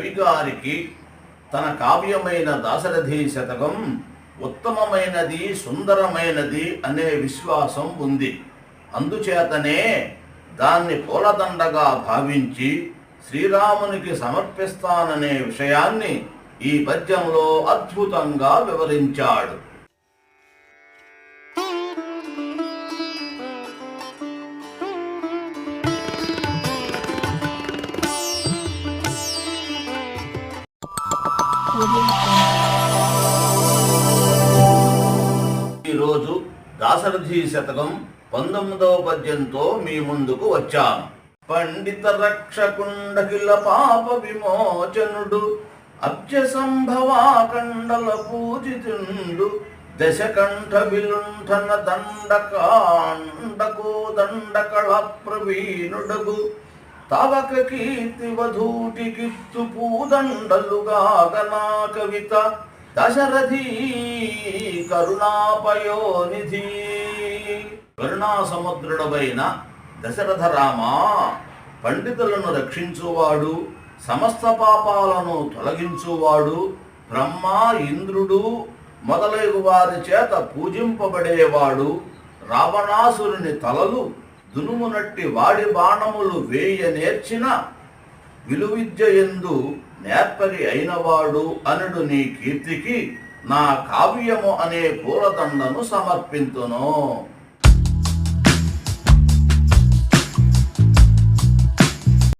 కవిగారికి తన కావ్యమైన దాశరథి శతకం ఉత్తమమైనది సుందరమైనది అనే విశ్వాసం ఉంది. అందుచేతనే దాన్ని పూలదండగా భావించి శ్రీరామునికి సమర్పిస్తాననే విషయాన్ని ఈ పద్యంలో అద్భుతంగా వివరించాడు. ఈరోజు దాశరథి శతకం పంతొమ్మిదవ పద్యంతో మీ ముందుకు వచ్చాను పండిత రక్షకుండకిల పాప విమోచనుడు అబ్జ సంభవాకండల పూజితుండు దశకంఠ విలుంఠన దండకాండకు దండకళ ప్రవీణుడగు. తవక కీర్తి వధూటి కిత్తు పూదండలుగా నా కవిత దశరథీ కరుణాపయోనిధి. కరుణా సముద్రుడవైన దశరథ రామ పండితులను రక్షించువాడు సమస్త పాపాలను తొలగించువాడు బ్రహ్మ ఇంద్రుడు మొదలైన వారి చేత పూజింపబడేవాడు రావణాసురుని తలలు దునుమునట్టి వాడి బాణములు వేయ నేర్చిన విలువిద్య ఎందు నేర్పరి అయినవాడు అనుడు నీ కీర్తికి. నా కావ్యము అనే పూలదండను సమర్పింతును.